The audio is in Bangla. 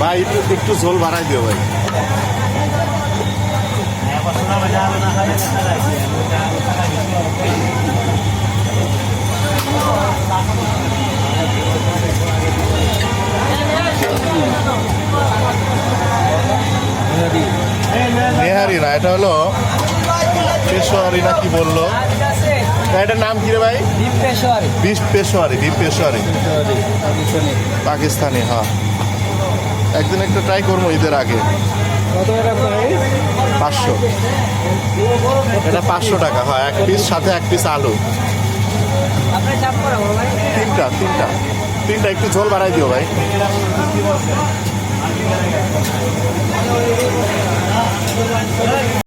ভাই একটু একটু ঝোল বাড়াই দিও ভাই। নেহারি না এটা হলো পেশোয়ারি না কি বলল? এটার নাম কি রে ভাই? বিশ পেশোয়ারি বিপ পেশোয়ারি পাকিস্তানি। হ্যাঁ। একদিন একটা ট্রাই করব ঈদের আগে। পাঁচশো। এটা পাঁচশো টাকা হয় এক পিস সাথে এক পিস আলু। তিনটা তিনটা। তিনটা একটু ঝোল বাড়াই দিও ভাই।